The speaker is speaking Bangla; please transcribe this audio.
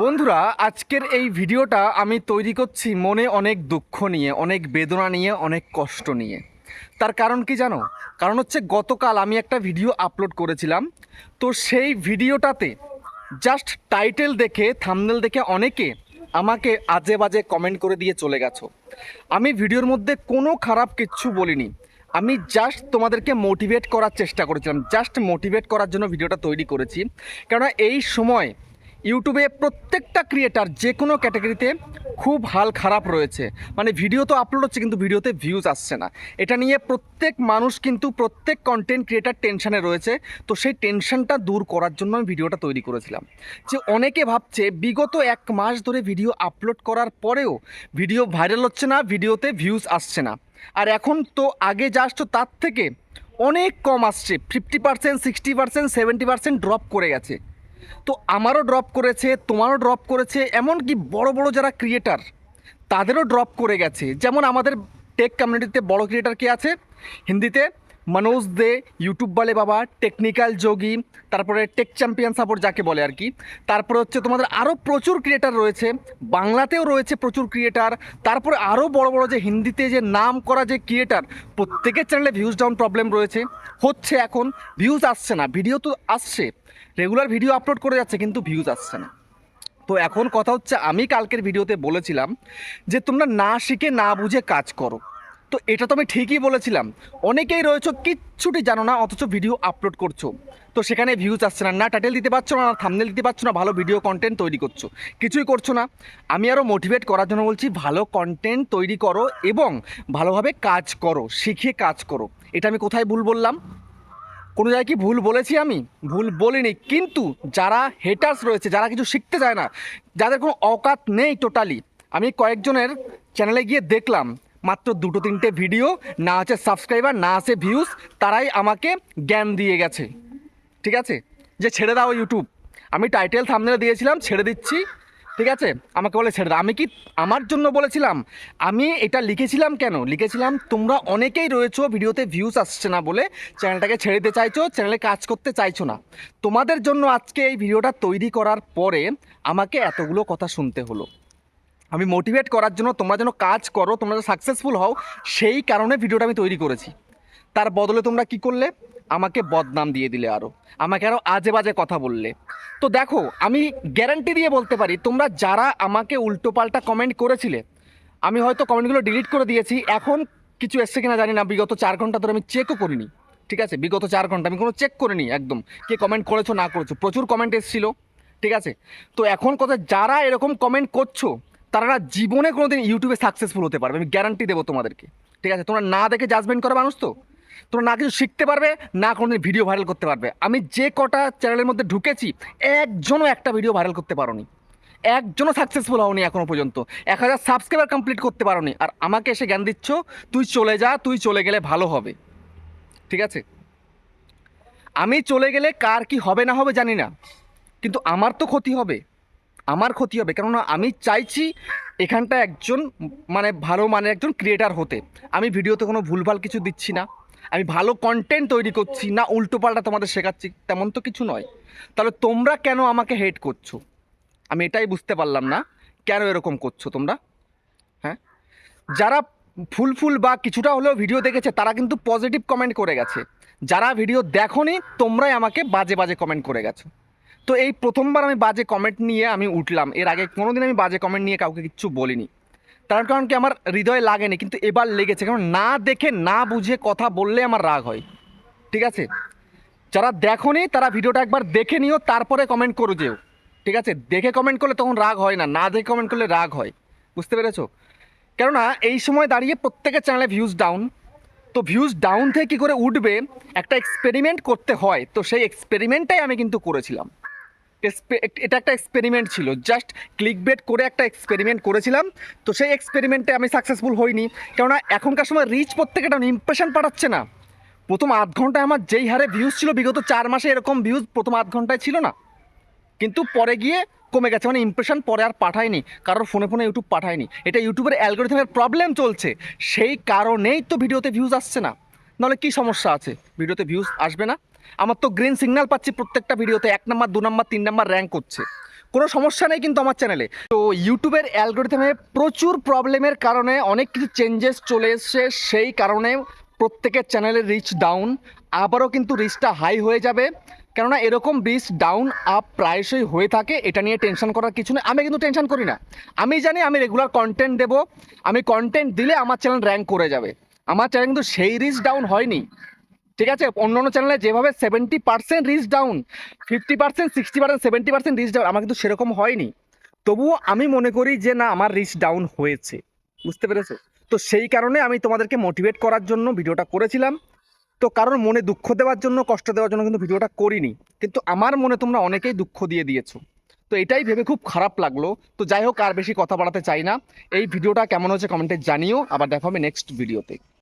বন্ধুরা, আজকের এই ভিডিওটা আমি তৈরি করছি মনে অনেক দুঃখ নিয়ে, অনেক বেদনা নিয়ে, অনেক কষ্ট নিয়ে। তার কারণ কি জানো? কারণ হচ্ছে গতকাল আমি একটা ভিডিও আপলোড করেছিলাম। তো সেই ভিডিওটাতে জাস্ট টাইটেল দেখে, থামনেল দেখে অনেকে আমাকে আজে বাজে কমেন্ট করে দিয়ে চলে গেছো। আমি ভিডিওর মধ্যে কোনো খারাপ কিচ্ছু বলিনি। আমি জাস্ট তোমাদেরকে মোটিভেট করার চেষ্টা করেছিলাম। জাস্ট মোটিভেট করার জন্য ভিডিওটা তৈরি করেছি। কেননা এই সময় ইউটিউবে প্রত্যেকটা ক্রিয়েটার যে কোনো ক্যাটাগরিতে খুব হাল খারাপ রয়েছে। মানে ভিডিও তো আপলোড হচ্ছে, কিন্তু ভিডিওতে ভিউজ আসছে না। এটা নিয়ে প্রত্যেক মানুষ কিন্তু প্রত্যেক কন্টেন্ট ক্রিয়েটার টেনশানে রয়েছে। তো সেই টেনশনটা দূর করার জন্য আমি ভিডিওটা তৈরি করেছিলাম। যে অনেকে ভাবছে, বিগত এক মাস ধরে ভিডিও আপলোড করার পরেও ভিডিও ভাইরাল হচ্ছে না ভিডিওতে ভিউজ আসছে না। আর এখন তো আগে জাস্ট তার থেকে অনেক কম আসছে। Fifty percent sixty percent seventy percent drop করে গেছে। তো আমারও ড্রপ করেছে, তোমারও ড্রপ করেছে, এমনকি বড় বড় যারা ক্রিয়েটার তাদেরও ড্রপ করে গেছে। যেমন আমাদের টেক কমিউনিটিতে বড় ক্রিয়েটার কে আছে? হিন্দিতে মনোজ দে ইউটিউব বলে বাবা টেকনিক্যাল যোগী, তারপরে টেক চ্যাম্পিয়ন সাপোর্ট যাকে বলে আর কি। তারপরে হচ্ছে তোমাদের আরও প্রচুর ক্রিয়েটার রয়েছে, বাংলাতেও রয়েছে প্রচুর ক্রিয়েটার তারপরে আরও বড় বড় যে হিন্দিতে যে নাম করা যে ক্রিয়েটার প্রত্যেকের চ্যানেলে ভিউজ ডাউন প্রবলেম রয়েছে। হচ্ছে এখন ভিউজ আসছে না ভিডিও তো আসছে। রেগুলার ভিডিও আপলোড করে যাচ্ছে, কিন্তু ভিউজ আসছে না। তো এখন কথা হচ্ছে, আমি কালকের ভিডিওতে বলেছিলাম যে তোমরা না শিখে না বুঝে কাজ করো। তো এটা তো আমি ঠিকই বলেছিলাম। অনেকেই রয়েছে, কিচ্ছুটি জানো না, অথচ ভিডিও আপলোড করছ। তো সেখানে ভিউজ আসছে না না টাইটেল দিতে পারছ না না থামনেল দিতে পারছ না, ভালো ভিডিও কন্টেন্ট তৈরি করছ। কিছুই করছ না। আমি আরও মোটিভেট করার জন্য বলছি, ভালো কন্টেন্ট তৈরি করো এবং ভালোভাবে কাজ করো, শিখে কাজ করো। এটা আমি কোথায় ভুল বললাম? কোনো জায়গায় কি ভুল বলেছি আমি? ভুল বলিনি। কিন্তু যারা হেটার্স রয়েছে, যারা কিছু শিখতে চায় না, যাদের কোনো অকাত নেই টোটালি আমি কয়েকজনের চ্যানেলে গিয়ে দেখলাম, মাত্র দুটো তিনটে ভিডিও না আছে সাবস্ক্রাইবার না আছে ভিউজ তারাই আমাকে জ্ঞান দিয়ে গেছে। ঠিক আছে? যে ছেড়ে দাও ইউটিউব আমি টাইটেল থামনেলে দিয়েছিলাম, ছেড়ে দিচ্ছি। ঠিক আছে? আমাকে বলে ছেড়ে দাও। আমি কি আমার জন্য বলেছিলাম? আমি এটা লিখেছিলাম কেন? লিখেছিলাম, তোমরা অনেকেই রয়েছো, ভিডিওতে ভিউজ আসছে না বলে চ্যানেলটাকে ছেড়ে দিতে চাইছো, চ্যানেলে কাজ করতে চাইছো না। তোমাদের জন্য আজকে এই ভিডিওটা তৈরি করার পরে আমাকে এতগুলো কথা শুনতে হলো। আমি মোটিভেট করার জন্য তোমরা যেন কাজ করো, তোমরা যেন সাকসেসফুল হও, সেই কারণে ভিডিওটা আমি তৈরি করেছি। তার বদলে তোমরা কি করলে? আমাকে বদনাম দিয়ে দিলে আরও আমাকে আরও আজে বাজে কথা বললে। তো দেখো, আমি গ্যারান্টি দিয়ে বলতে পারি, তোমরা যারা আমাকে উল্টোপাল্টা কমেন্ট করেছিলে, আমি হয়তো কমেন্টগুলো ডিলিট করে দিয়েছি, এখন কিছু এসছে কিনা জানি না, বিগত চার ঘণ্টা ধরে আমি চেকও করিনি, ঠিক আছে? বিগত চার ঘণ্টা আমি কোনো চেক করিনি একদম, কে কমেন্ট করেছ, না করেছ, প্রচুর কমেন্ট এসেছিল, ঠিক আছে? তো এখন কথা যারা এরকম কমেন্ট করছ, তারা জীবনে কোনোদিন ইউটিউবে সাকসেসফুল হতে পারবে, আমি গ্যারান্টি দেবো তোমাদেরকে, ঠিক আছে? তোমরা না দেখে জাজমেন্ট করে মানুষ তো। তোমরা না কিছু শিখতে পারবে, না কোনো ভিডিও ভাইরাল করতে পারবে। আমি যে কটা চ্যানেলের মধ্যে ঢুকেছি, একজনও একটা ভিডিও ভাইরাল করতে পারোনি। একজনও সাকসেসফুল হওনি এখনও পর্যন্ত। এক হাজার সাবস্ক্রাইবার কমপ্লিট করতে পারোনি। আর আমাকে এসে জ্ঞান দিচ্ছ, তুই চলে যা, তুই চলে গেলে ভালো হবে। ঠিক আছে? আমি চলে গেলে কার কি হবে না হবে জানি না। কিন্তু আমার তো ক্ষতি হবে। আমার ক্ষতি হবে। কেননা আমি চাইছি এখানটা একজন মানে ভালো মানে একজন ক্রিয়েটার হতে। আমি ভিডিওতে কোনো ভুলভাল কিছু দিচ্ছি না। আমি ভালো কন্টেন্ট তৈরি করছি না উল্টোপাল্টা তোমাদের শেখাচ্ছি, তেমন তো কিছু নয়। তাহলে তোমরা কেন আমাকে হেট করছ? আমি এটাই বুঝতে পারলাম না, কেন এরকম করছ তোমরা? হ্যাঁ? যারা ফুল ফুল বা কিছুটা হলেও ভিডিও দেখেছে, তারা কিন্তু পজিটিভ কমেন্ট করে গেছে। যারা ভিডিও দেখোনি, তোমরাই আমাকে বাজে বাজে কমেন্ট করে গেছো। তো এই প্রথমবার আমি বাজে কমেন্ট নিয়ে আমি উঠলাম। এর আগে কোনোদিন আমি বাজে কমেন্ট নিয়ে কাউকে কিচ্ছু বলিনি। তার কারণ কি আমার হৃদয়ে লাগেনি, কিন্তু এবার লেগেছে। কারণ না দেখে, না বুঝে কথা বললে আমার রাগ হয়। ঠিক আছে? যারা দেখোনি, তারা ভিডিওটা একবার দেখে নিও, তারপরে কমেন্ট করো যেও। ঠিক আছে? দেখে কমেন্ট করলে তখন রাগ হয় না না দেখে কমেন্ট করলে রাগ হয়। বুঝতে পেরেছ? কেননা, এই সময় দাঁড়িয়ে প্রত্যেকের চ্যানেলে ভিউজ ডাউন তো ভিউজ ডাউন থেকে কী করে উঠবে? একটা এক্সপেরিমেন্ট করতে হয়। তো সেই এক্সপেরিমেন্টটাই আমি কিন্তু করেছিলাম। এটা একটা এক্সপেরিমেন্ট ছিল। জাস্ট ক্লিক বেট করে একটা এক্সপেরিমেন্ট করেছিলাম। তো সেই এক্সপেরিমেন্টে আমি সাকসেসফুল হইনি। কেননা এখনকার সময় রিচ প্রত্যেকে একটা ইমপ্রেশন পাঠাচ্ছে না। প্রথম আধ ঘন্টায় আমার যেই হারে ভিউজ ছিল, বিগত চার মাসে এরকম ভিউজ প্রথম আধ ঘন্টায় ছিল না। কিন্তু পরে গিয়ে কমে গেছে। মানে ইমপ্রেশন পরে আর পাঠায়নি। কারোর ফোনে ফোনে ইউটিউব পাঠায়নি। এটা ইউটিউবের অ্যালগোরিথমের প্রবলেম চলছে। সেই কারণেই তো ভিডিওতে ভিউজ আসছে না। নাহলে কী সমস্যা আছে? ভিডিওতে ভিউজ আসবে না। আমার তো গ্রিন সিগন্যাল পাচ্ছি প্রত্যেকটা ভিডিওতে এক নাম্বার, দু নাম্বার, তিন নাম্বার র্যাঙ্ক করছে। কোনো সমস্যা নেই কিন্তু আমার চ্যানেলে তো ইউটিউবের অ্যালগোরিথমে প্রচুর প্রবলেমের কারণে অনেক কিছু চেঞ্জেস চলে এসছে, সেই কারণে প্রত্যেকের চ্যানেলের রিচ ডাউন আবারও কিন্তু রিচটা হাই হয়ে যাবে। কেননা এরকম রিচ ডাউন আপ প্রায়শই হয়ে থাকে, এটা নিয়ে টেনশন করার কিছু নেই। আমি কিন্তু টেনশন করি না। আমি জানি আমি রেগুলার কন্টেন্ট দেবো। আমি কন্টেন্ট দিলে আমার চ্যানেল র্যাঙ্ক করে যাবে। আমার চ্যানেল কিন্তু সেই রিচ ডাউন হয়নি। ঠিক আছে? অন্য অন্য চ্যানেলে যেভাবে seventy percent reach down fifty percent sixty percent seventy percent reach down আমার কিন্তু সেরকম হয়নি। তবুও আমি মনে করি যে, না, আমার রিচ ডাউন হয়েছে। বুঝতে পেরেছ? তো সেই কারণে আমি তোমাদেরকে মোটিভেট করার জন্য ভিডিওটা করেছিলাম। তো কারোর মনে দুঃখ দেওয়ার জন্য, কষ্ট দেওয়ার জন্য কিন্তু ভিডিওটা করিনি। কিন্তু আমার মনে তোমরা অনেকেই দুঃখ দিয়ে দিয়েছ। তো এটাই ভেবে খুব খারাপ লাগল। তো যাই হোক, আর বেশি কথা বাড়াতে চাই না। এই ভিডিওটা কেমন হচ্ছে কমেন্টে জানিও। আবার দেখা হবে নেক্সট ভিডিওতে